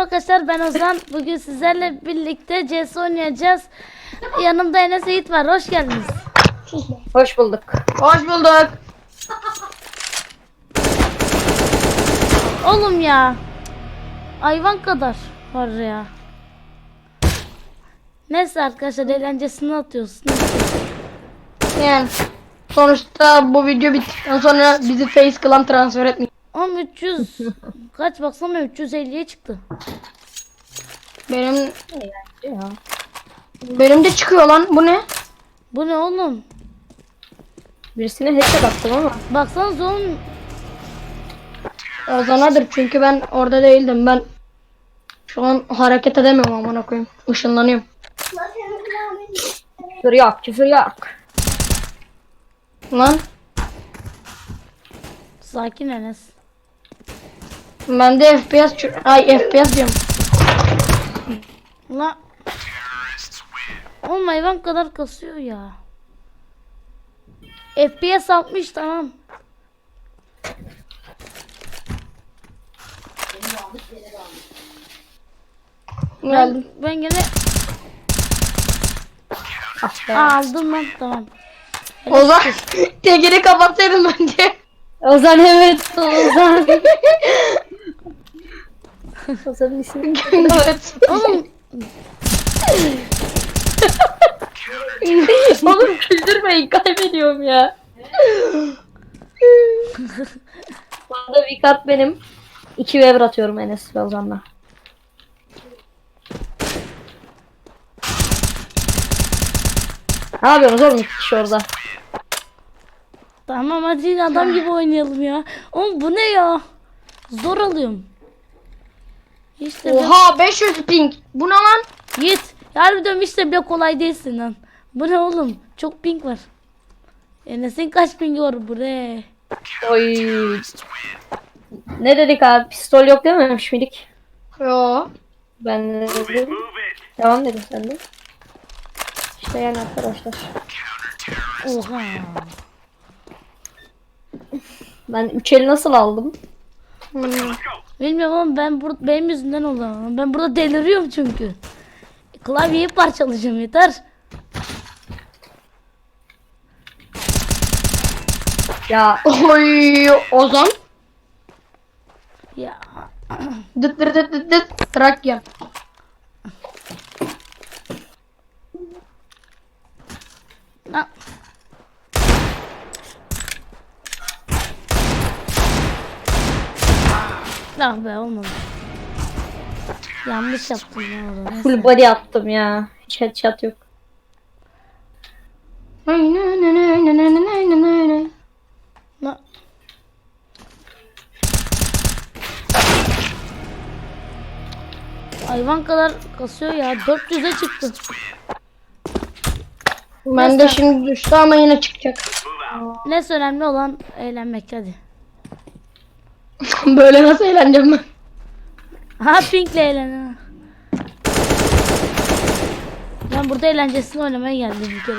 Merhaba arkadaşlar ben Ozan. Bugün sizlerle birlikte CS oynayacağız. Yanımda Enes Yiğit var. Hoş geldiniz. Hoş bulduk. Hoş bulduk. Oğlum ya. Hayvan kadar var ya. Neyse arkadaşlar eğlencesini atıyoruz. Yani sonuçta bu video bittikten sonra bizi Face Clan transfer etmiş. Oğlum 300 kaç baksana 350'ye çıktı. Benim Ya. benim de çıkıyor lan. Bu ne? Bu ne oğlum? Birisine headshot attım ama. Baksanıza oğlum. Ozan'adır çünkü ben orada değildim. Ben şu an hareket edemiyorum amına koyayım. Işınlanıyorum. Küfür yok, küfür yok. Lan Sakin Enes. Ben de FPS ay FPS diyorum. La. Oğlum hayvan kadar kasıyor ya. FPS 60 tamam. Ben, ben gene Ah be. aldım lan tamam. Ozan tekini kapatsaydın bence. Ozan evet. Ozan. Ozan'ın ismi. evet. Oğlum Oğlum güldürmeyin kaybediyorum ya. Bu arada bir kat benim. İki web atıyorum Enes ve Ozan'la. Ne yapıyorsunuz oğlum iki kişi orada? tamam hadi adam gibi oynayalım ya. Oğlum bu ne ya? Zor alıyorum. İşte Oha 500 ping. Bu ne lan? Yiğit. Harbiden işte bile kolay değilsin lan. Bu ne oğlum? Çok ping var. Enes'in kaç pingi var buraya? Oy. Ne dedik abi? Pistol yok dememiş miydik? Yo. Ben de dedim. Tamam dedim sen de. İşte yani arkadaşlar. Oha. Ben üç eli nasıl aldım? Hmm. Bilmiyorum ama ben bur benim yüzümden oldu. ama. Ben burada deliriyorum çünkü. Klavyeyi parçalayacağım yeter. Ya Oy Ozan. Ya. Dıt dıt dıt dıt dıt. Trakya. Lan. Ah be olmadı. Yanlış yaptım ya orada. Neyse. Full body attım ya. Hiç headshot yok. Na- Hayvan kadar kasıyor ya. 400'e çıktı. Ben de şimdi düştü ama yine çıkacak. Ne önemli olan eğlenmek hadi. Böyle nasıl eğleneceğim ben? Ha Pink'le eğlen. Ben burada eğlencesini oynamaya geldim bir kere.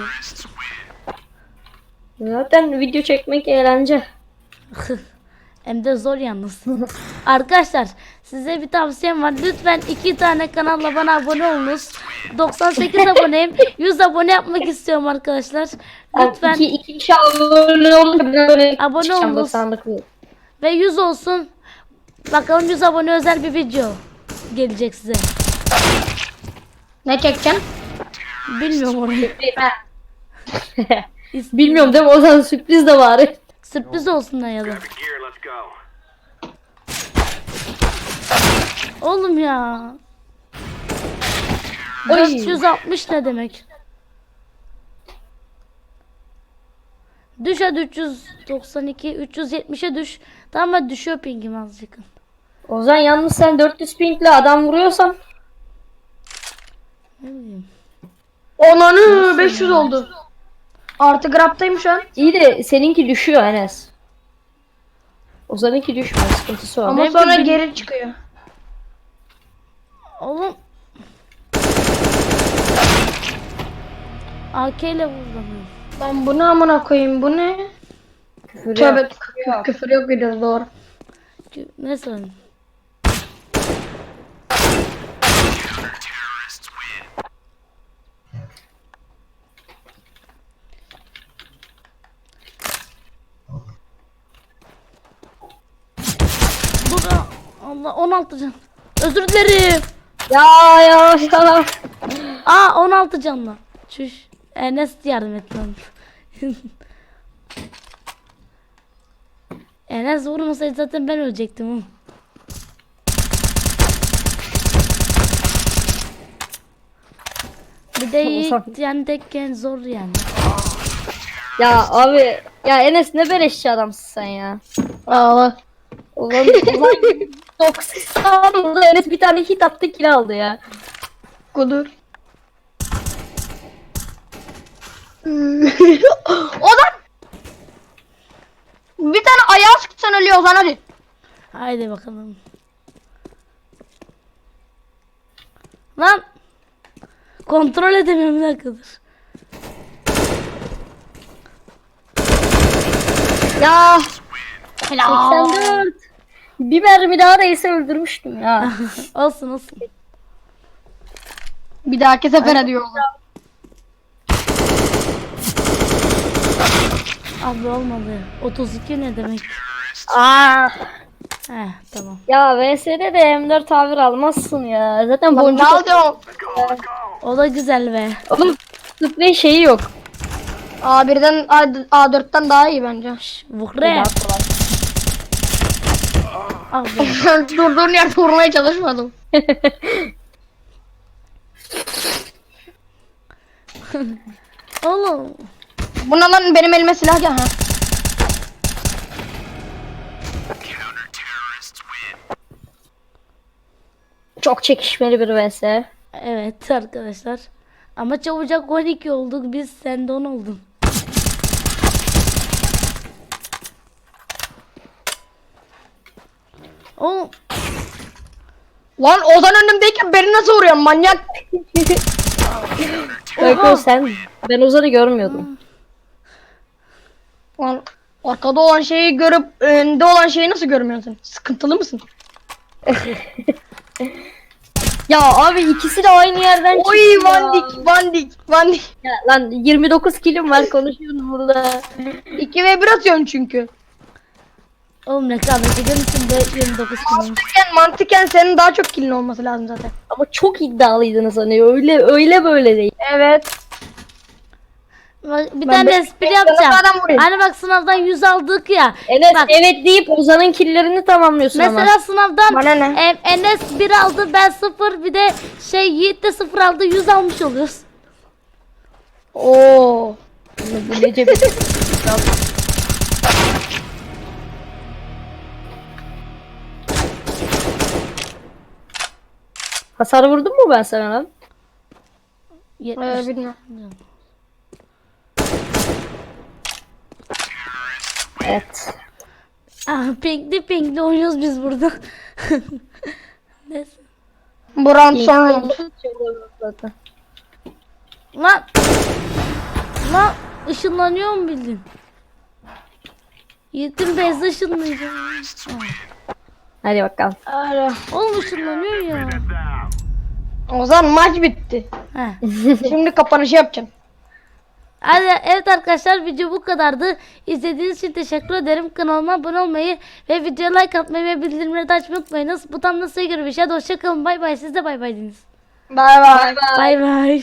Zaten video çekmek eğlence. Hem de zor yalnız. Arkadaşlar size bir tavsiyem var. Lütfen iki tane kanalla bana abone olunuz. 98 aboneyim. 100 abone yapmak istiyorum arkadaşlar. Lütfen İki, iki kişi abone böyle Abone olunuz. 99. ve 100 olsun. Bakalım 100 abone özel bir video gelecek size. Ne çekeceksin? Bilmiyorum orayı. Bilmiyorum değil mi? O zaman sürpriz de var. Sürpriz olsun da ya. Oğlum ya. Oy. 460 ne demek? Düş hadi 392, 370'e düş. Tamam hadi düşüyor pingim azıcık. Ozan yalnız sen 400 pingle adam vuruyorsan Ne bileyim. Onanı 500 oldu. Artı graptayım şu an. iyi de seninki düşüyor Enes. Ozan'ınki düşmüyor. Sıkıntısı o. Ama Benim sonra geri çıkıyor. Oğlum. AK ile vurulamıyorum. Lan bunu amına koyayım bu ne? Küfür Tövbe yok. küfür. Küfür yok gidiyoruz doğru. Ne sen? Burada Allah 16 can. Özür dilerim. Ya ya ya. Aa 16 canla. Çüş. Enes yardım et lan. Enes vurmasaydı zaten ben ölecektim. oğlum. Bir de Yiğit yani tekken zor yani. Ya abi ya Enes ne beleşçi adamsın sen ya. Ağla. Ulan ulan 90 oldu Enes bir tane hit attı kill aldı ya. Kudur. Ozan! Bir tane ayağı sıksan ölüyor Ozan hadi. Haydi bakalım. Lan! Kontrol edemiyorum bir dakikadır. Ya 84. Bir mermi daha değse öldürmüştüm ya. olsun olsun. Bir dahaki sefer diyor Ozan. Abi olmadı. 32 ne demek? Aa. Heh tamam. Ya VS'de de M4 tavır almazsın ya. Zaten Ne boncuk alacağım? O da güzel be. Oğlum sprey şeyi yok. A1'den A- A4'ten daha iyi bence. Vukre. Ah. Durduğun yerde vurmaya çalışmadım. Oğlum. Buna lan benim elime silah gel ha. Çok çekişmeli bir VS. Evet arkadaşlar. Ama çabucak 12 olduk. Biz sende 10 oldun. Oğlum Lan Ozan önümdeyken beni nasıl vuruyorsun manyak? Öykü sen ben Ozan'ı görmüyordum. Lan arkada olan şeyi görüp önde olan şeyi nasıl görmüyorsun? Sıkıntılı mısın? Ya abi ikisi de aynı yerden çıktı Oy ya. vandik vandik vandik. Ya lan 29 kilim var konuşuyoruz burada. 2 ve 1 atıyorum çünkü. oğlum rekabet eder misin de 29 kilolmuş. Mantıken, mantıken senin daha çok kilin olması lazım zaten. Ama çok iddialıydınız hani öyle öyle böyle değil. Evet. Bir Ben tane espri yapacağım. Hani bak sınavdan 100 aldık ya. Evet Bak. evet deyip Ozan'ın killerini tamamlıyorsun ama. Mesela sınavdan Bana ne? em, Enes 1 aldı ben 0 bir de şey Yiğit de 0 aldı 100 almış oluyoruz. Oo. Bu nece bir Hasar vurdun mu ben sana lan? 70. Ee, bilmiyorum. Evet. Ah, pinkli pinkli oynuyoruz biz burada. Neyse. Bu round son round. Zaten. Lan. Lan ışınlanıyor mu bildin? Yiğit'in bezde ışınlanıyor. Hadi bakalım. Öyle. Oğlum ışınlanıyor ya. Ozan maç bitti. Heh. Şimdi kapanışı yapacağım. Hadi, evet arkadaşlar video bu kadardı. İzlediğiniz için teşekkür ederim. Kanalıma abone olmayı ve videoya like atmayı ve bildirimleri de açmayı unutmayınız. Butonuna size göre bir şey. Hoşçakalın. Bay bay. Siz de bay bay diniz. Bay bay. Bay bay.